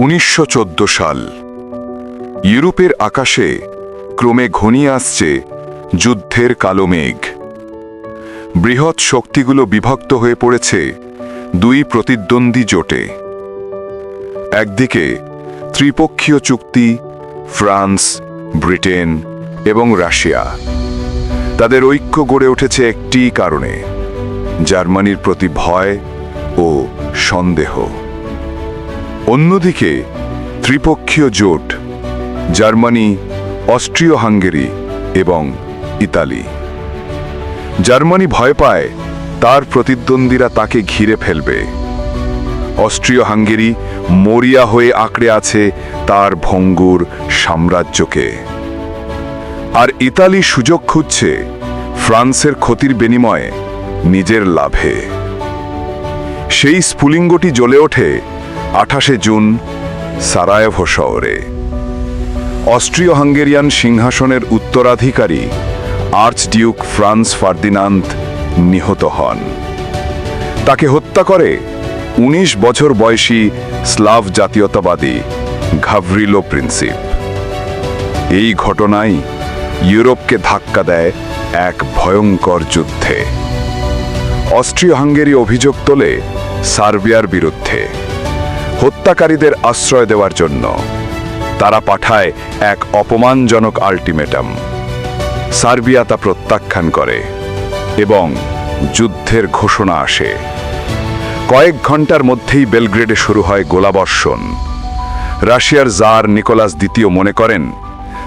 উনিশশো চোদ্দ সাল। ইউরোপের আকাশে ক্রমে ঘনিয়ে আসছে যুদ্ধের কালো মেঘ। বৃহৎ শক্তিগুলো বিভক্ত হয়ে পড়েছে দুই প্রতিদ্বন্দ্বী জোটে। একদিকে ত্রিপক্ষীয় চুক্তি, ফ্রান্স, ব্রিটেন এবং রাশিয়া। তাদের ঐক্য গড়ে উঠেছে একটি কারণে, জার্মানির প্রতি ভয় ও সন্দেহ। অন্যদিকে, ত্রিপক্ষীয় জোট, জার্মানি অস্ট্রিয় হাঙ্গেরি এবং ইতালি। জার্মানি ভয় পায়, তার প্রতিদ্বন্দ্বীরা তাকে ঘিরে ফেলবে। অস্ট্রিয় হাঙ্গেরি মরিয়া হয়ে আঁকড়ে আছে তার ভঙ্গুর সাম্রাজ্যকে। আর ইতালি সুযোগ খুঁজছে, ফ্রান্সের ক্ষতির বিনিময়ে নিজের লাভে। সেই স্ফুলিঙ্গটি জ্বলে ওঠে আঠাশে জুন, সারায়েভো শহরে। অস্ট্রিয় হাঙ্গেরিয়ান সিংহাসনের উত্তরাধিকারী আর্চডিউক ফ্রান্স ফার্দিনান্দ নিহত হন। তাকে হত্যা করে ১৯ বছর বয়সী স্লাভ জাতীয়তাবাদী ঘাভরিলো প্রিন্সিপ। এই ঘটনাই ইউরোপকে ধাক্কা দেয় এক ভয়ঙ্কর যুদ্ধে। অস্ট্রিয় হাঙ্গেরি অভিযোগ তোলে সার্বিয়ার বিরুদ্ধে। হত্যাকারীদের আশ্রয় দেওয়ার জন্য। তারা পাঠায় এক অপমানজনক আল্টিমেটাম। সার্বিয়া তা প্রত্যাখ্যান করে এবং যুদ্ধের ঘোষণা আসে। কয়েক ঘণ্টার মধ্যেই বেলগ্রেডে শুরু হয় গোলাবর্ষণ। রাশিয়ার জার নিকোলাস দ্বিতীয় মনে করেন,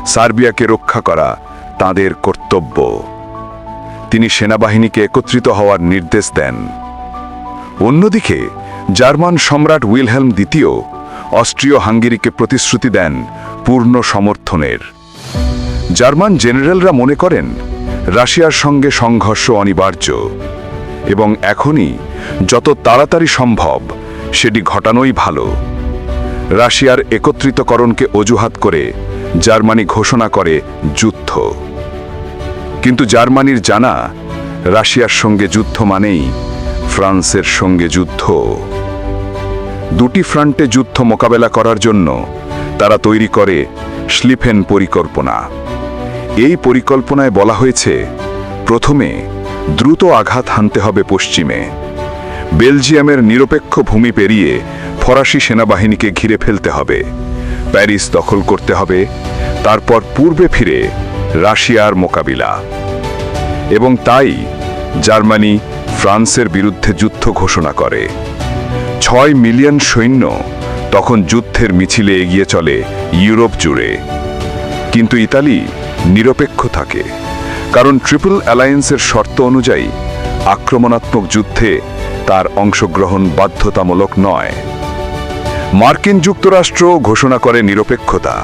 সার্বিয়াকে রক্ষা করা তাদের কর্তব্য। তিনি সেনাবাহিনীকে একত্রিত হওয়ার নির্দেশ দেন। অন্যদিকে জার্মান সম্রাট উইলহেলম দ্বিতীয়, অস্ট্রীয় হাঙ্গেরিকে প্রতিশ্রুতি দেন পূর্ণ সমর্থনের। জার্মান জেনারেলরা মনে করেন, রাশিয়ার সঙ্গে সংঘর্ষ অনিবার্য এবং এখনই যত তাড়াতাড়ি সম্ভব সেটি ঘটানোই ভালো। রাশিয়ার একত্রিতকরণকে অজুহাত করে জার্মানি ঘোষণা করে যুদ্ধ। কিন্তু জার্মানির জানা, রাশিয়ার সঙ্গে যুদ্ধ মানেই ফ্রান্সের সঙ্গে যুদ্ধ। দুটি ফ্রন্টে যুদ্ধ মোকাবেলা করার জন্য তারা তৈরি করে স্লিফেন পরিকল্পনা। এই পরিকল্পনায় বলা হয়েছে, প্রথমে দ্রুত আঘাত হানতে হবে পশ্চিমে। বেলজিয়ামের নিরপেক্ষ ভূমি পেরিয়ে ফরাসি সেনাবাহিনীকে ঘিরে ফেলতে হবে। প্যারিস দখল করতে হবে, তারপর পূর্বে ফিরে রাশিয়ার মোকাবিলা। এবং তাই জার্মানি ফ্রান্সের বিরুদ্ধে যুদ্ধ ঘোষণা করে। ছয় মিলিয়ন সৈন্য তখন যুদ্ধের মিছিলে এগিয়ে চলে ইউরোপ জুড়ে। কিন্তু ইতালি নিরপেক্ষ থাকে, কারণ ট্রিপল অ্যালায়েন্সের শর্ত অনুযায়ী আক্রমণাত্মক যুদ্ধে তার অংশগ্রহণ বাধ্যতামূলক নয়। মার্কিন যুক্তরাষ্ট্র ঘোষণা করে নিরপেক্ষতা।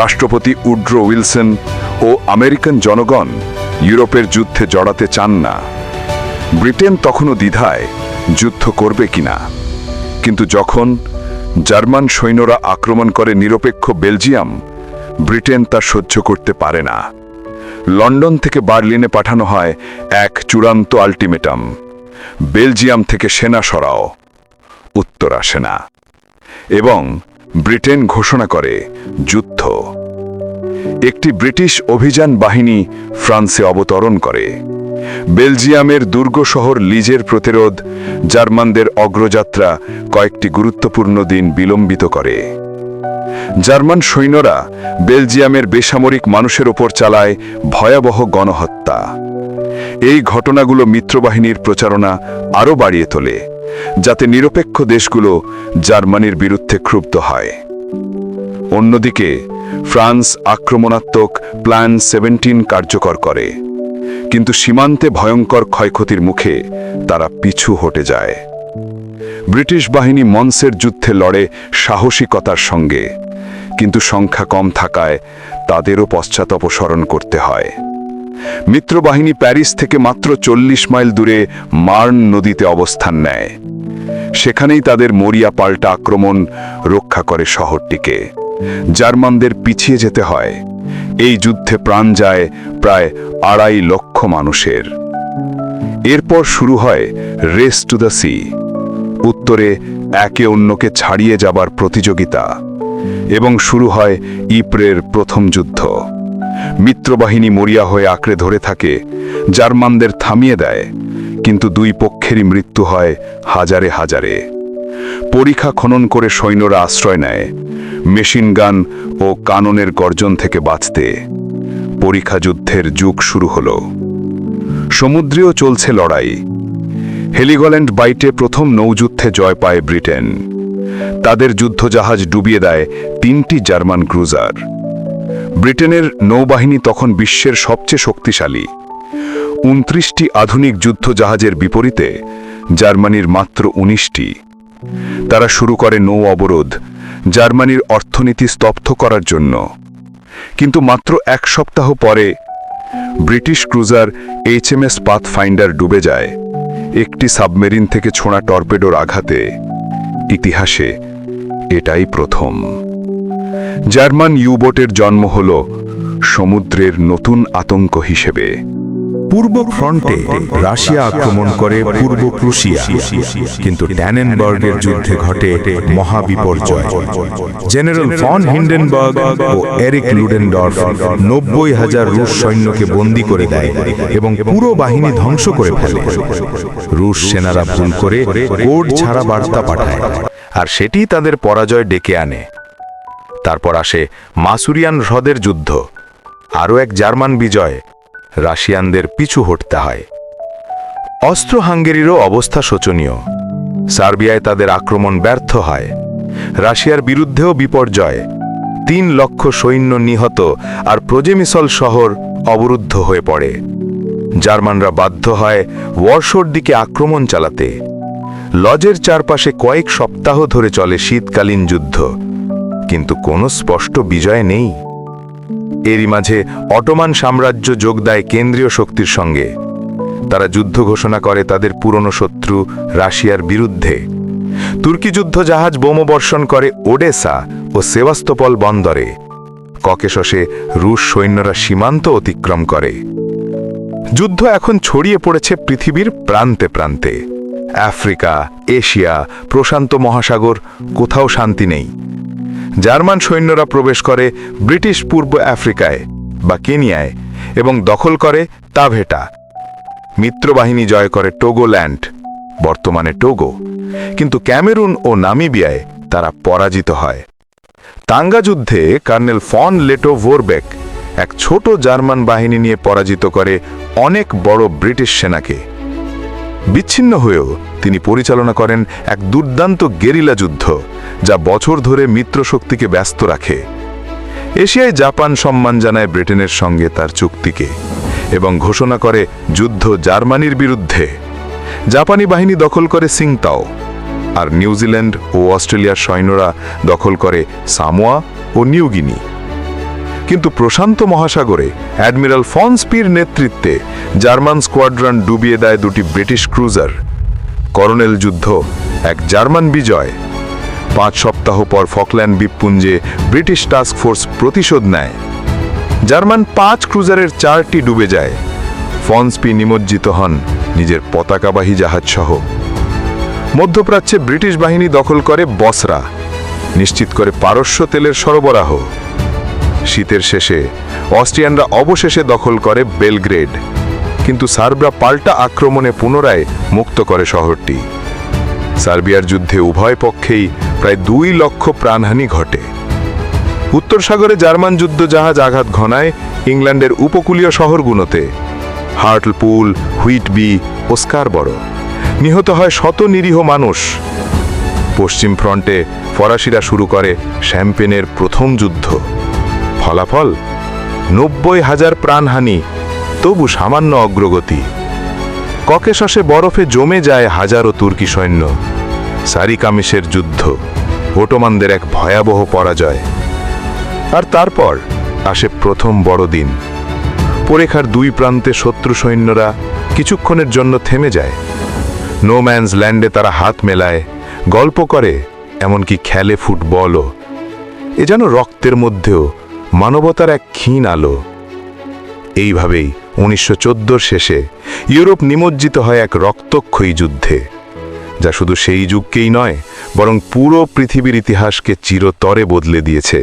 রাষ্ট্রপতি উড্রো উইলসন ও আমেরিকান জনগণ ইউরোপের যুদ্ধে জড়াতে চান না। ব্রিটেন তখনও দ্বিধায় যুদ্ধ করবে কিনা। কিন্তু যখন জার্মান সৈন্যরা আক্রমণ করে নিরপেক্ষ বেলজিয়াম, ব্রিটেন তা সহ্য করতে পারে না। লন্ডন থেকে বার্লিনে পাঠানো হয় এক চূড়ান্ত আলটিমেটাম। বেলজিয়াম থেকে সেনা সরাও, উত্তর আসে না। এবং ব্রিটেন ঘোষণা করে যুদ্ধ। একটি ব্রিটিশ অভিযান বাহিনী ফ্রান্সে অবতরণ করে। বেলজিয়ামের দুর্গ শহর লিজের প্রতিরোধ জার্মানদের অগ্রযাত্রা কয়েকটি গুরুত্বপূর্ণ দিন বিলম্বিত করে। জার্মান সৈন্যরা বেলজিয়ামের বেসামরিক মানুষের ওপর চালায় ভয়াবহ গণহত্যা। এই ঘটনাগুলো মিত্রবাহিনীর প্রচারণা আরও বাড়িয়ে তোলে, যাতে নিরপেক্ষ দেশগুলো জার্মানির বিরুদ্ধে ক্ষুব্ধ হয়। অন্যদিকে, ফ্রান্স আক্রমণাত্মক প্ল্যান সেভেন্টিন কার্যকর করে। কিন্তু সীমান্তে ভয়ঙ্কর ক্ষয়ক্ষতির মুখে তারা পিছু হটে যায়। ব্রিটিশ বাহিনী মন্সের যুদ্ধে লড়ে সাহসিকতার সঙ্গে, কিন্তু সংখ্যা কম থাকায় তাদেরও পশ্চাৎপসরণ করতে হয়। মিত্রবাহিনী প্যারিস থেকে মাত্র চল্লিশ মাইল দূরে মার্ন নদীতে অবস্থান নেয়। সেখানেই তাদের মরিয়া পাল্টা আক্রমণ রক্ষা করে শহরটিকে। জার্মানদের পিছিয়ে যেতে হয়। এই যুদ্ধে প্রাণ যায় প্রায় আড়াই লক্ষ মানুষের। এরপর শুরু হয় রেস টু দ্য সি। উত্তরে একে অন্যকে ছাড়িয়ে যাবার প্রতিযোগিতা এবং শুরু হয় ইপ্রের প্রথম যুদ্ধ। মিত্রবাহিনী মরিয়া হয়ে আঁকড়ে ধরে থাকে, জার্মানদের থামিয়ে দেয়, কিন্তু দুই পক্ষেরই মৃত্যু হয় হাজারে হাজারে। পরীক্ষা খনন করে সৈন্যরা আশ্রয় নেয়। মেশিন গান ও কাননের গর্জন থেকে বাঁচতে। পরীক্ষা যুদ্ধের যুগ শুরু হল। সমুদ্রেও চলছে লড়াই। হেলিগল্যান্ড বাইটে প্রথম নৌযুদ্ধে জয় পায় ব্রিটেন। তাদের যুদ্ধজাহাজ ডুবিয়ে দেয় তিনটি জার্মান ক্রুজার। ব্রিটেনের নৌবাহিনী তখন বিশ্বের সবচেয়ে শক্তিশালী। উনত্রিশটি আধুনিক যুদ্ধজাহাজের বিপরীতে জার্মানির মাত্র উনিশটি। তারা শুরু করে নৌ অবরোধ জার্মানির অর্থনীতি স্তব্ধ করার জন্য। কিন্তু মাত্র এক সপ্তাহ পরে ব্রিটিশ ক্রুজার এইচএমএস পাথফাইন্ডার ডুবে যায়। একটি সাবমেরিন থেকে ছোঁড়া টর্পেডোর আঘাতে। ইতিহাসে এটাই প্রথম। জার্মান ইউবোটের জন্ম হল সমুদ্রের নতুন আতঙ্ক হিসেবে। পূর্ব ফ্রন্টে রাশিয়া আক্রমণ করে পূর্ব প্রুশিয়া, কিন্তু ট্যানেনবার্গের যুদ্ধে ঘটে মহাবিপর্যয়। জেনারেল ফন হিন্ডেনবার্গ ও এরিক লুডেনডর্ফ নব্বই হাজার রুশ সৈন্যকে বন্দী করে দেয় এবং পুরো বাহিনী ধ্বংস করে ফেলে। রুশ সেনারা ভুল করে কোড ছাড়া বার্তা পাঠায় আর সেটি তাদের পরাজয় ডেকে আনে। তারপর আসে মাসুরিয়ান হ্রদের যুদ্ধ। আরও এক জার্মান বিজয় রাশিয়ানদের পিছু হটতে হয়। অস্ত্র হাঙ্গেরিরও অবস্থা শোচনীয়। সার্বিয়ায় তাদের আক্রমণ ব্যর্থ হয়। রাশিয়ার বিরুদ্ধেও বিপর্যয়। তিন লক্ষ সৈন্য নিহত আর প্রজেমিসল শহর অবরুদ্ধ হয়ে পড়ে। জার্মানরা বাধ্য হয় ওয়ার্শোর দিকে আক্রমণ চালাতে। লজের চারপাশে কয়েক সপ্তাহ ধরে চলে শীতকালীন যুদ্ধ। কিন্তু কোনো স্পষ্ট বিজয় নেই। এরই মাঝে অটোমান সাম্রাজ্য যোগ দেয় কেন্দ্রীয় শক্তির সঙ্গে। তারা যুদ্ধ ঘোষণা করে তাদের পুরনো শত্রু রাশিয়ার বিরুদ্ধে। তুর্কি যুদ্ধ জাহাজ বোমবর্ষণ করে ওডেসা ও সেভাস্তোপল বন্দরে। ককেশসে রুশ সৈন্যরা সীমান্ত অতিক্রম করে। যুদ্ধ এখন ছড়িয়ে পড়েছে পৃথিবীর প্রান্তে প্রান্তে। আফ্রিকা, এশিয়া, প্রশান্ত মহাসাগর, কোথাও শান্তি নেই। জার্মান সৈন্যরা প্রবেশ করে ব্রিটিশ পূর্ব আফ্রিকায় বা কেনিয়ায় এবং দখল করে তাভেটা। মিত্রবাহিনী জয় করে টোগোল্যান্ড, বর্তমানে টোগো। কিন্তু ক্যামেরুন ও নামিবিয়ায় তারা পরাজিত হয়। তাঙ্গা যুদ্ধে কর্নেল ফন লেটো ভোরবেক, এক ছোট জার্মান বাহিনী নিয়ে পরাজিত করে অনেক বড় ব্রিটিশ সেনাকে। বিচ্ছিন্ন হয়েও তিনি পরিচালনা করেন এক দুর্দান্ত গেরিলা যুদ্ধ, যা বছর ধরে মিত্রশক্তিকে ব্যস্ত রাখে। এশিয়ায় জাপান সম্মান জানায় ব্রিটেনের সঙ্গে তার চুক্তিকে এবং ঘোষণা করে যুদ্ধ জার্মানির বিরুদ্ধে। জাপানি বাহিনী দখল করে সিংতাও, আর নিউজিল্যান্ড ও অস্ট্রেলিয়ার সৈন্যরা দখল করে সামোয়া ও নিউগিনি কিন্তু প্রশান্ত মহাসাগরে অ্যাডমিরাল ফনস্পির নেতৃত্বে জার্মান স্কোয়াড্রন ডুবিয়ে দেয় দুটি ব্রিটিশ ক্রুজার। করনেল যুদ্ধ, এক জার্মান বিজয়। পাঁচ সপ্তাহ পর ফকল্যান্ড দ্বীপপুঞ্জে ব্রিটিশ টাস্ক ফোর্স প্রতিশোধ নেয়। জার্মান পাঁচ ক্রুজারের চারটি ডুবে যায়। ফনস্পি নিমজ্জিত হন নিজের পতাকাবাহী জাহাজসহ। মধ্যপ্রাচ্যে ব্রিটিশ বাহিনী দখল করে বসরা। নিশ্চিত করে পারস্য তেলের সরবরাহ। শীতের শেষে, অস্ট্রিয়ানরা অবশেষে দখল করে বেলগ্রেড। কিন্তু সার্বরা পাল্টা আক্রমণে পুনরায় মুক্ত করে শহরটি। সার্বিয়ার যুদ্ধে উভয় পক্ষেই প্রায় দুই লক্ষ প্রাণহানি ঘটে। উত্তর সাগরে জার্মান যুদ্ধ জাহাজ আঘাত ঘনায় ইংল্যান্ডের উপকূলীয় শহরগুলোতে হার্টলপুল, হুইটবি ও স্কারবড় নিহত হয় শত নিরীহ মানুষ। পশ্চিম ফ্রন্টে ফরাসিরা শুরু করে শ্যাম্পেনের প্রথম যুদ্ধ। ফলাফল নব্বই হাজার প্রাণহানি, তবু সামান্য অগ্রগতি। ককেশসে বরফে জমে যায় হাজারো তুর্কি সৈন্য। সারিকামিসের যুদ্ধ, ওটোমানদের এক ভয়াবহ পরাজয়। আর তারপর আসে প্রথম বড়দিন। পরেখার দুই প্রান্তে শত্রু সৈন্যরা কিছুক্ষণের জন্য থেমে যায়। নো ম্যানস ল্যান্ডে তারা হাত মেলায়, গল্প করে, এমনকি খেলে ফুটবলও। এ যেন রক্তের মধ্যেও মানবতার এক ক্ষীণ আলো। এইভাবেই উনিশশো শেষে ইউরোপ নিমজ্জিত হয় এক রক্তক্ষয়ী যুদ্ধে, যা শুধু সেই যুগকেই নয়, বরং পুরো পৃথিবীর ইতিহাসকে চিরতরে বদলে দিয়েছে।